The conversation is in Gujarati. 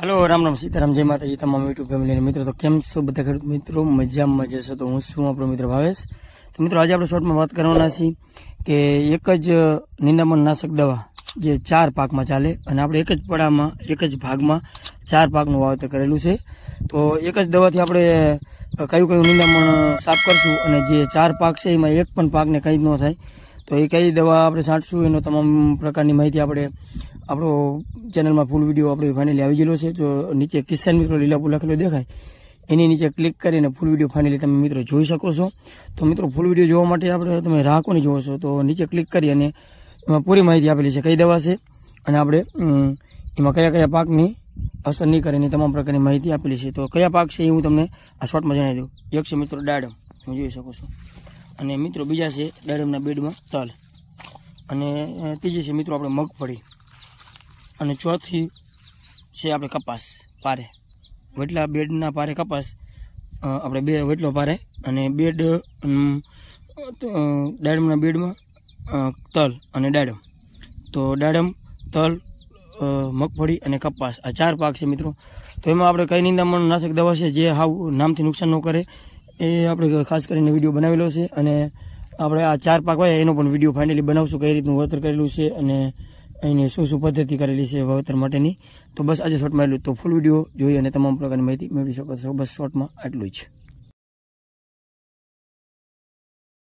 હાલો, રામ રામ સીતારામ, જય માતાજી, તમામ યુટ્યુબ ફેમિલીના મિત્રો. તો કેમ છો બધા ખેડૂત મિત્રો? મજામાં જશો તો હું છું આપણો મિત્ર ભાવેશ. તો મિત્રો, આજે આપણે શોર્ટમાં વાત કરવાના છીએ કે એક જ નિંદામણ નાશક દવા જે ચાર પાકમાં ચાલે અને આપણે એક જ પડામાં, એક જ ભાગમાં ચાર પાકનું વાવેતર કરેલું છે. તો એક જ દવાથી આપણે કયું કયું નિંદામણ સાફ કરશું અને જે ચાર પાક છે, એમાં એક પણ પાકને કંઈ જ ન થાય. તો એ કઈ દવા આપણે છાંટશું એનો તમામ પ્રકારની માહિતી આપણે આપણો ચેનલમાં ફૂલ વીડિયો આપણે ફાઇનલી આવી ગયેલો છે. જો નીચે કિસાન મિત્રો લીલાપુર લખેલો દેખાય, એની નીચે ક્લિક કરીને ફૂલ વીડિયો ફાઇનલી તમે મિત્રો જોઈ શકો છો. તો મિત્રો ફૂલ વીડિયો જોવા માટે આપણે તમે રાહ કોની જોવો છો? તો નીચે ક્લિક કરી અને એમાં પૂરી માહિતી આપેલી છે કઈ દવા છે અને આપણે એમાં કયા કયા પાકની અસર નહીં કરે એની તમામ પ્રકારની માહિતી આપેલી છે. તો કયા પાક છે એ હું તમને આ શોર્ટમાં જણાવી દઉં. એક છે મિત્રો દાડમ તમે જોઈ શકો છો. અને મિત્રો બીજા છે દાડમના બેડમાં તલ. અને ત્રીજી છે મિત્રો આપણે મગફળી. અને ચોથી છે આપણે કપાસ, પારે. વટલા બેડના પારે કપાસ આપણે બે વટલો પારે. અને બેડ ડાડમના બેડમાં તલ અને દાડમ તો દાડમ તલ મગફળી અને કપાસ આ ચાર પાક છે મિત્રો. તો એમાં આપણે કઈ નિંદામણ નાશક દવા છે જે હાવ નામથી નુકસાન ન કરે એ આપણે ખાસ કરીને વીડિયો બનાવેલો છે અને આપણે આ ચાર પાક હોય, એનો પણ વીડિયો ફાઇનલી બનાવશું કઈ રીતનું વળતર કરેલું છે અને એની શું શું પદ્ધતિ કરેલી છે વાવેતર માટેની. તો બસ આજે શોર્ટમાં એટલું. તો ફૂલ વીડિયો જોઈ અને તમામ પ્રકારની માહિતી મેળવી શકો છો. બસ શોર્ટમાં આટલું જ.